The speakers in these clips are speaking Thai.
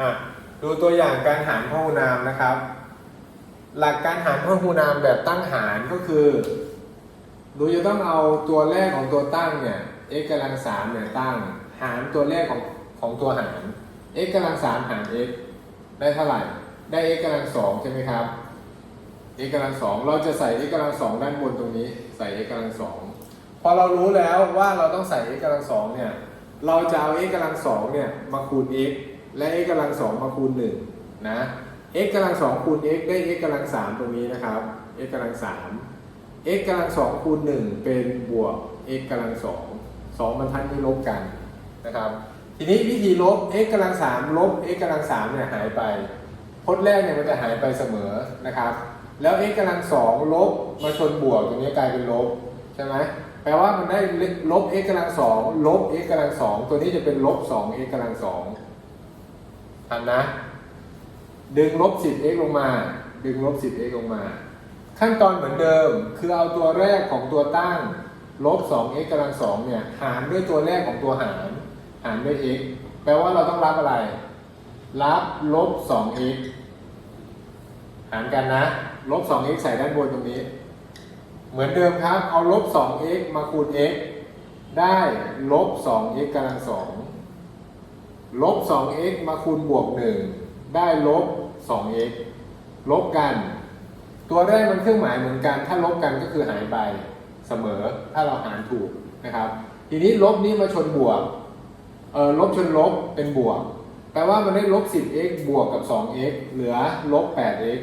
อะดูตัวอย่างการหารพหูนามนะครับ หลักการหารพหูนามแบบตั้งหารก็คือดูจะต้องเอาตัวแรกของตัวตั้งเนี่ย x กำลังสามเนี่ยตั้งหารตัวแรกของของตัวหาร x กำลังสามหาร x ได้เท่าไหร่ ได้ x กำลังสองใช่ไหมครับ x กำลังสองเราจะใส่ x กำลังสองด้านบนตรงนี้ ใส่ x กำลังสองพอเรารู้แล้วว่าเราต้องใส่ x กำลังสองเนี่ย เราจะเอา x กำลังสองเนี่ยมาคูณ x และ x กำลังสองมาคูณหนึ่งนะ x กำลังสองคูณ x ได้ x กำลังสามตรงนี้นะครับ x กำลังสาม x กำลังสองคูณหนึ่งเป็นบวก x กำลังสองสองบรรทัดนี้ลบกันนะครับ ทีนี้วิธีลบ x กำลังสามลบ x กำลังสามเนี่ยหายไปพจน์แรกเนี่ยมันจะหายไปเสมอนะครับ แล้ว x กำลังสองลบมาชนบวกตรงนี้กลายเป็นลบใช่ไหมแปลว่ามันได้ลบ x กำลังสองลบ x กำลังสองตัวนี้จะเป็นลบสอง x กำลังสอง ทันนะ ดึงลบ 10x ลงมา ดึงลบ 10x ลงมา ขั้นตอนเหมือนเดิม คือเอาตัวแรกของตัวตั้ง ลบ 2x กำลังสองเนี่ย หารด้วยตัวแรกของตัวหาร หารด้วย x แปลว่าเราต้องรับอะไร รับลบ 2x หารกันนะ ลบ 2x ใส่ด้านบนตรงนี้ เหมือนเดิมครับ เอาลบ 2x มาคูณ x ได้ลบ 2x กำลังสอง ลบ 2x มาคูณบวก 1 ได้ลบ 2x ลบกัน ตัวแรกมันเครื่องหมายเหมือนกัน ถ้าลบกันก็คือหายไปเสมอ ถ้าเราหารถูกนะครับ ทีนี้ลบนี้มาชนบวก เออลบชนลบเป็นบวก แปลว่ามันได้ลบ 10x บวกกับ 2x เหลือลบ 8x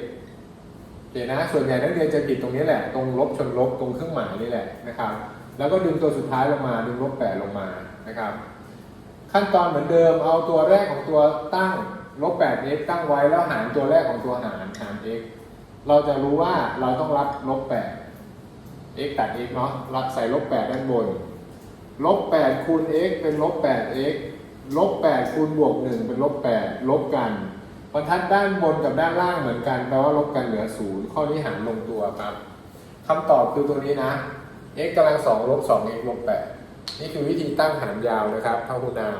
โอเคนะ ส่วนใหญ่นักเรียนจะผิดตรงนี้แหละ ตรงลบชนลบตรงเครื่องหมายนี่แหละนะครับ แล้วก็ดึงตัวสุดท้ายลงมา ดึงลบ 8 ลงมานะครับ ขั้นตอนเหมือนเดิมเอาตัวแรกของตัวตั้งลบ 8x ตั้งไว้แล้วหารตัวแรกของตัวหารหาร x เราจะรู้ว่าเราต้องรับลบ 8 x ตัด x เนาะรับใส่ลบ 8 ด้านบน ลบ 8 คูณ x เป็นลบ 8x ลบ 8 คูณบวก 1 เป็นลบ 8 ลบกันบรรทัดด้านบนกับด้านล่างเหมือนกันแปลว่าลบกันเหลือ 0 ข้อนี้หารลงตัวครับคำตอบคือตัวนี้นะ x กำลัง2ลบ 2x ลบ 8 นี่คือวิธีตั้งหารยาวนะครับพหุนาม